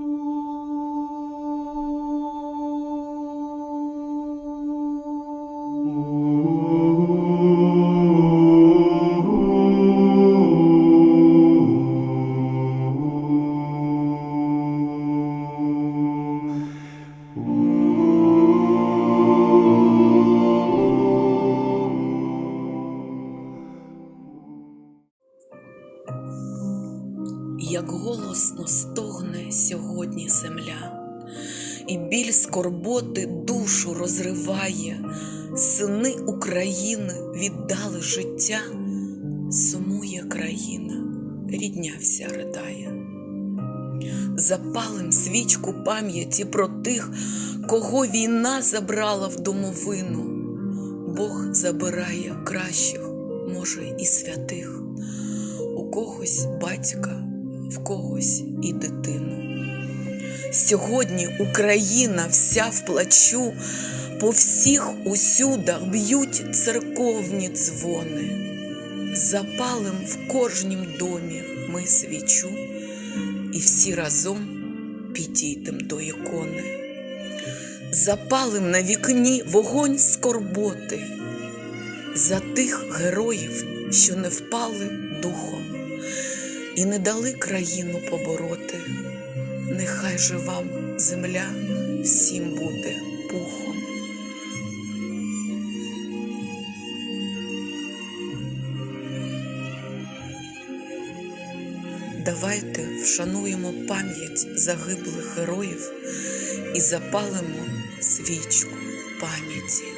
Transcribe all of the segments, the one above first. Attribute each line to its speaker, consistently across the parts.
Speaker 1: Ooh. Як голосно стогне сьогодні земля, і біль скорботи душу розриває, сини України віддали життя, сумує країна, рідня вся ридає. Запалим свічку пам'яті про тих, кого війна забрала в домовину. Бог забирає кращих, може, і святих, у когось батька, в когось і дитину. Сьогодні Україна вся в плачу, по всіх усюдах б'ють церковні дзвони. Запалим в кожнім домі ми свічу, і всі разом підійдем до ікони. Запалим на вікні вогонь скорботи за тих героїв, що не впали духом і не дали країну побороти. Нехай же вам земля всім буде пухом. Давайте вшануємо пам'ять загиблих героїв і запалимо свічку пам'яті.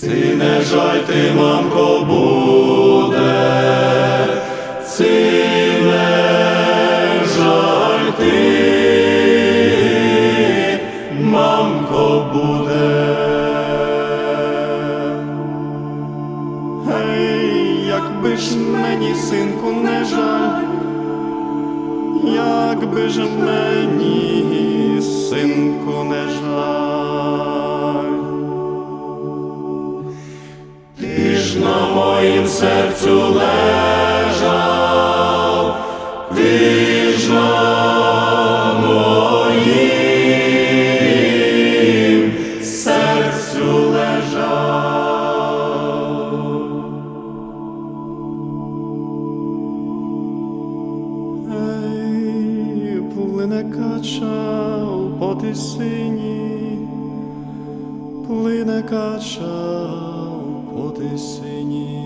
Speaker 2: Ці не жаль ти, мамко, буде, ці не жаль ти, мамко, буде. Якби ж мені, синку, не жаль, якби ж мені, синку, не жаль. серцю лежав віжно моїм серцю лежав. Ей, плине кача у поти сині, плине кача. Ти синій